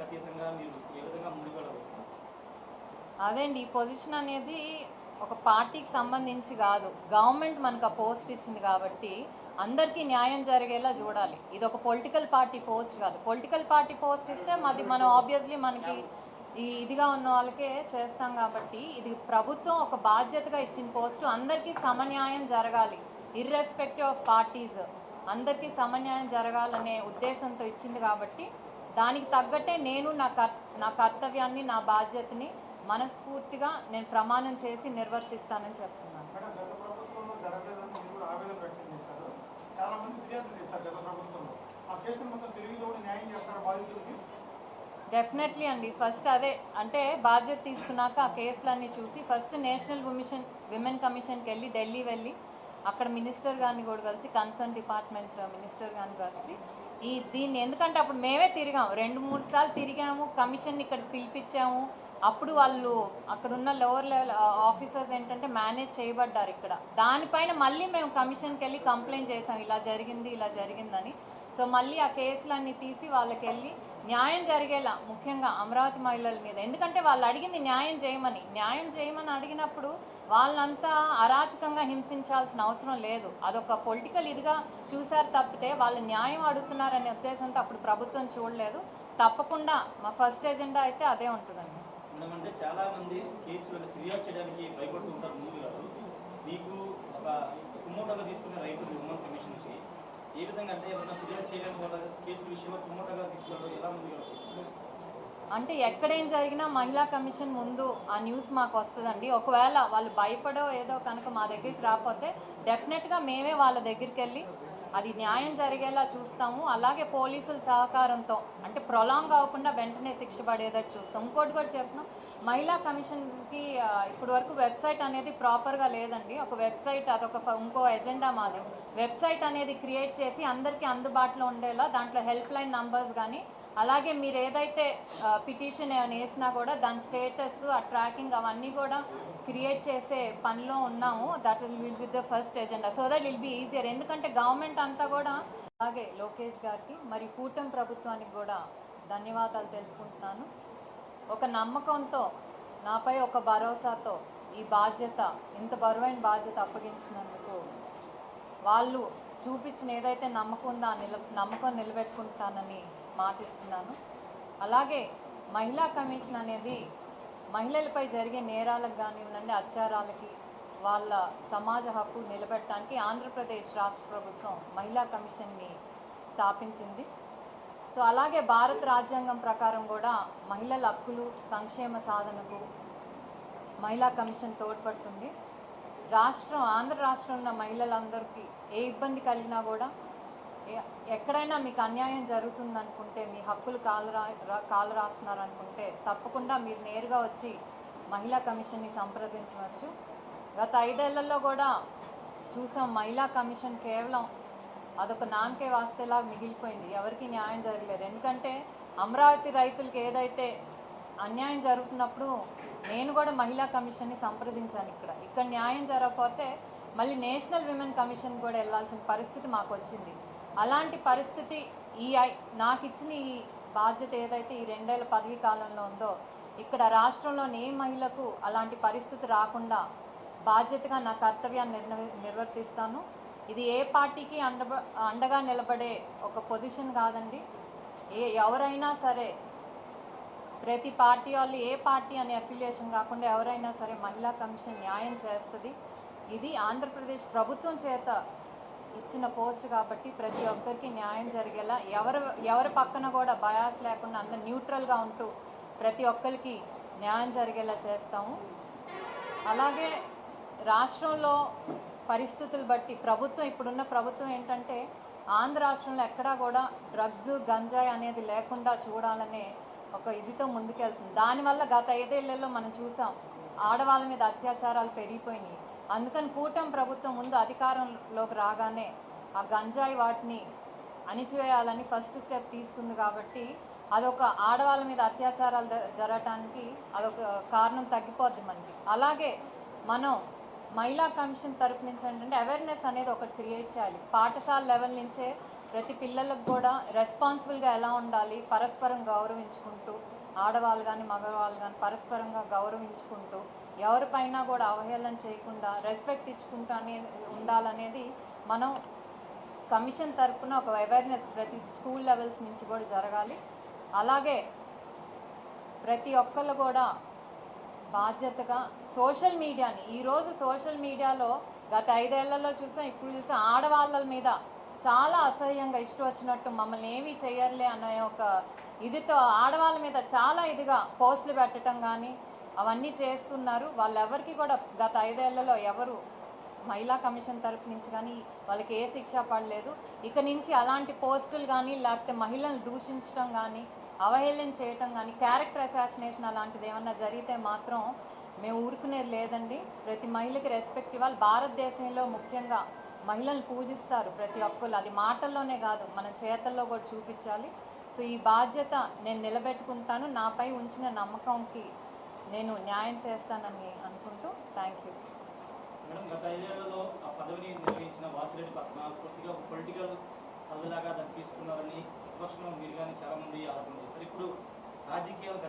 రాజకీయాలకు అతీతంగా మీరు ఏ విధంగా అదే అండి ఈ పొజిషన్ అనేది ఒక పార్టీకి సంబంధించి కాదు. గవర్నమెంట్ మనకు ఆ పోస్ట్ ఇచ్చింది కాబట్టి అందరికీ న్యాయం జరిగేలా చూడాలి. ఇది ఒక పొలిటికల్ పార్టీ పోస్ట్ కాదు. పొలిటికల్ పార్టీ పోస్ట్ ఇస్తే మాది మనం ఆబ్వియస్లీ మనకి ఈ ఇదిగా ఉన్న వాళ్ళకే చేస్తాం కాబట్టి ఇది ప్రభుత్వం ఒక బాధ్యతగా ఇచ్చిన పోస్టు అందరికీ సమన్యాయం జరగాలి. ఇర్రెస్పెక్టివ్ ఆఫ్ పార్టీస్ అందరికీ సమన్యాయం జరగాలనే ఉద్దేశంతో ఇచ్చింది కాబట్టి దానికి తగ్గట్టే నేను నా కర్ నా కర్తవ్యాన్ని నా బాధ్యతని మనస్ఫూర్తిగా నేను ప్రమాణం చేసి నిర్వర్తిస్తానని చెప్తున్నాను. డెఫినెట్లీ అండి. ఫస్ట్ అదే అంటే బాధ్యత తీసుకున్నాక ఆ కేసులన్నీ చూసి ఫస్ట్ నేషనల్ విమిషన్ విమెన్ కమిషన్కి వెళ్ళి ఢిల్లీ వెళ్ళి అక్కడ మినిస్టర్ గారిని కూడా కలిసి కన్సర్న్ డిపార్ట్మెంట్ మినిస్టర్ గారిని కలిసి ఈ దీన్ని ఎందుకంటే అప్పుడు మేమే తిరిగాం రెండు మూడు సార్లు తిరిగాము కమిషన్ ఇక్కడ పిలిపించాము. అప్పుడు వాళ్ళు అక్కడ ఉన్న లోవర్ లెవెల్ ఆఫీసర్స్ ఏంటంటే మేనేజ్ చేయబడ్డారు ఇక్కడ. దానిపైన మళ్ళీ మేము కమిషన్కి వెళ్ళి కంప్లైంట్ చేసాం. ఇలా జరిగింది ఇలా జరిగిందని. సో మళ్ళీ ఆ కేసులన్నీ తీసి వాళ్ళకి వెళ్ళి న్యాయం జరిగేలా ముఖ్యంగా అమరావతి మహిళల మీద. ఎందుకంటే వాళ్ళు అడిగింది న్యాయం చేయమని. న్యాయం చేయమని అడిగినప్పుడు వాళ్ళంతా అరాచకంగా హింసించాల్సిన అవసరం లేదు. అదొక పొలిటికల్ ఇదిగా చూశారు తప్పితే వాళ్ళు న్యాయం అడుగుతున్నారనే ఉద్దేశంతో అప్పుడు ప్రభుత్వం చూడలేదు. తప్పకుండా మా ఫస్ట్ ఎజెండా అయితే అదే ఉంటుందండి. చాలా మంది కేసులను ఫిర్యాదు చేయడానికి మీకు ఒక తీసుకునే ఏ విధంగా అంటే ఏమైనా ఫిర్యాదు చేయడం వల్ల కేసు విషయంలో సుమోటోగా తీసుకున్నారు ఎలా ముందు అంటే ఎక్కడేం జరిగినా మహిళా కమిషన్ ముందు ఆ న్యూస్ మాకు వస్తుందండి. ఒకవేళ వాళ్ళు భయపడో ఏదో కనుక మా దగ్గరికి రాకపోతే డెఫినెట్గా మేమే వాళ్ళ దగ్గరికి వెళ్ళి అది న్యాయం జరిగేలా చూస్తాము. అలాగే పోలీసుల సహకారంతో అంటే ప్రొలాంగ్ అవ్వకుండా వెంటనే శిక్ష పడేటట్టు చూస్తాం. ఇంకోటి కూడా చెప్తున్నాం. మహిళా కమిషన్కి ఇప్పటి వరకు వెబ్సైట్ అనేది ప్రాపర్గా లేదండి. ఒక వెబ్సైట్ అదొక ఇంకో ఎజెండా మాది. వెబ్సైట్ అనేది క్రియేట్ చేసి అందరికీ అందుబాటులో ఉండేలా దాంట్లో హెల్ప్ లైన్ నంబర్స్ కానీ అలాగే మీరు ఏదైతే పిటిషన్ ఏమైనా వేసినా కూడా దాని స్టేటస్ ఆ ట్రాకింగ్ అవన్నీ కూడా క్రియేట్ చేసే పనిలో ఉన్నాము. That will will with the first agenda. So that will be easier. ఎందుకంటే గవర్నమెంట్ అంతా కూడా అలాగే లోకేష్ గారికి మరి కూటమి ప్రభుత్వానికి కూడా ధన్యవాదాలు తెలుపుకుంటున్నాను. ఒక నమ్మకంతో నాపై ఒక భరోసాతో ఈ బాధ్యత ఇంత బరువైన బాధ్యత అప్పగించినందుకు వాళ్ళు చూపించిన ఏదైతే నమ్మకం ఉందో ఆ నిల నమ్మకం నిలబెట్టుకుంటానని మాటిస్తున్నాను. అలాగే మహిళా కమిషన్ అనేది మహిళలపై జరిగే నేరాలకు కానివ్వండి అత్యాచారాలకి వాళ్ళ సమాజ హక్కు నిలబెట్టడానికి ఆంధ్రప్రదేశ్ రాష్ట్ర ప్రభుత్వం మహిళా కమిషన్ని స్థాపించింది. సో అలాగే భారత రాజ్యాంగం ప్రకారం కూడా మహిళల హక్కులు సంక్షేమ సాధనకు మహిళా కమిషన్ తోడ్పడుతుంది. రాష్ట్రం ఆంధ్ర రాష్ట్రం ఉన్న మహిళలందరికీ ఏ ఇబ్బంది కలిగినా కూడా ఎక్కడైనా మీకు అన్యాయం జరుగుతుందనుకుంటే మీ హక్కులు కాలు రా కాలు రాస్తున్నారు అనుకుంటే తప్పకుండా మీరు నేరుగా వచ్చి మహిళా కమిషన్ని సంప్రదించవచ్చు. గత ఐదేళ్ళలో కూడా చూసాం మహిళా కమిషన్ కేవలం అదొక నామకే వాస్తేలాగా మిగిలిపోయింది. ఎవరికి న్యాయం జరగలేదు. ఎందుకంటే అమరావతి రైతులకు ఏదైతే అన్యాయం జరుగుతున్నప్పుడు నేను కూడా మహిళా కమిషన్ని సంప్రదించాను ఇక్కడ. ఇక్కడ న్యాయం జరగకపోతే మళ్ళీ నేషనల్ విమెన్ కమిషన్ కూడా వెళ్ళాల్సిన పరిస్థితి మాకు వచ్చింది అలాంటి పరిస్థితి ఈ నాకు ఇచ్చిన ఈ బాధ్యత ఏదైతే ఈ రెండేళ్ళ పదవీ కాలంలో ఉందో ఇక్కడ రాష్ట్రంలోని ఏ మహిళకు అలాంటి పరిస్థితి రాకుండా బాధ్యతగా నా కర్తవ్యాన్ని నిర్వ- నిర్వర్తిస్తాను. ఇది ఏ పార్టీకి అండ అండగా నిలబడే ఒక పొజిషన్ కాదండి. ఏ ఎవరైనా సరే ప్రతి పార్టీ వాళ్ళు ఏ పార్టీ అనే అఫిలియేషన్ కాకుండా ఎవరైనా సరే మహిళా కమిషన్ న్యాయం చేస్తుంది. ఇది ఆంధ్రప్రదేశ్ ప్రభుత్వం చేత ఇచ్చిన పోస్ట్ కాబట్టి ప్రతి ఒక్కరికి న్యాయం జరిగేలా ఎవరు ఎవరి పక్కన కూడా బయాస్ లేకుండా అందరు న్యూట్రల్గా ఉంటూ ప్రతి ఒక్కరికి న్యాయం జరిగేలా చేస్తాము. అలాగే రాష్ట్రంలో పరిస్థితులు బట్టి ప్రభుత్వం ఇప్పుడున్న ప్రభుత్వం ఏంటంటే ఆంధ్ర రాష్ట్రంలో ఎక్కడా కూడా డ్రగ్స్ గంజాయి అనేది లేకుండా చూడాలనే ఒక ఇదితో ముందుకెళ్తుంది. దానివల్ల గత ఐదేళ్ళలో మనం చూసాం ఆడవాళ్ళ మీద అత్యాచారాలు పెరిగిపోయినాయి. అందుకని కూటమి ప్రభుత్వం ముందు అధికారంలోకి రాగానే ఆ గంజాయి వాటిని అణిచివేయాలని ఫస్ట్ స్టెప్ తీసుకుంది కాబట్టి అదొక ఆడవాళ్ళ మీద అత్యాచారాలు జ- జరగటానికి అదొక కారణం తగ్గిపోద్ది మనకి. అలాగే మనం మహిళా కమిషన్ తరపు నుంచి ఏంటంటే అవేర్నెస్ అనేది ఒకటి క్రియేట్ చేయాలి. పాఠశాల లెవెల్ నుంచే ప్రతి పిల్లలకు కూడా రెస్పాన్సిబుల్గా ఎలా ఉండాలి పరస్పరం గౌరవించుకుంటూ ఆడవాళ్ళు కానీ మగవాళ్ళు కానీ పరస్పరంగా గౌరవించుకుంటూ ఎవరిపైన కూడా అవహేళన చేయకుండా రెస్పెక్ట్ ఇచ్చుకుంటూ అనేది ఉండాలనేది మనం కమిషన్ తరఫున ఒక అవేర్నెస్ ప్రతి స్కూల్ లెవెల్స్ నుంచి కూడా జరగాలి. అలాగే ప్రతి ఒక్కళ్ళు కూడా బాధ్యతగా సోషల్ మీడియాని ఈరోజు సోషల్ మీడియాలో గత ఐదేళ్ళలో చూసాం ఇప్పుడు చూసాం ఆడవాళ్ళ మీద చాలా అసహ్యంగా ఇష్టం వచ్చినట్టు మమ్మల్ని ఏమీ చేయర్లే అనే ఒక ఇదితో ఆడవాళ్ళ మీద చాలా ఇదిగా పోస్టులు పెట్టడం కానీ అవన్నీ చేస్తున్నారు. వాళ్ళెవరికి కూడా గత ఐదేళ్ళలో ఎవరు మహిళా కమిషన్ తరపు నుంచి కానీ వాళ్ళకి ఏ శిక్ష పడలేదు. ఇక నుంచి అలాంటి పోస్టులు కానీ లేకపోతే మహిళలను దూషించడం కానీ అవహేళన చేయటం కానీ క్యారెక్టర్ అసాసినేషన్ అలాంటిది ఏమన్నా జరిగితే మాత్రం మేము ఊరుకునేది లేదండి. ప్రతి మహిళకి రెస్పెక్ట్ ఇవ్వాలి. భారతదేశంలో ముఖ్యంగా మహిళలను పూజిస్తారు ప్రతి ఒక్కరు అది మాటల్లోనే కాదు మన చేతల్లో కూడా చూపించాలి. సో ఈ బాధ్యత నేను నిలబెట్టుకుంటాను. నాపై ఉంచిన నమ్మకంకి నేను న్యాయం చేస్తానని అనుకుంటూ థ్యాంక్ యూ మేడం గత ఐదేళ్ళలో ఆ పదవిని నిర్వహించిన వాసిరెడ్డి పద్మ పూర్తిగా పొలిటికల్ పదవిలాగా దాన్ని తీసుకున్నారని విపక్షంలో మీరు కానీ చాలామంది ఆరోపణ చేస్తారు ఇప్పుడు రాజకీయాలు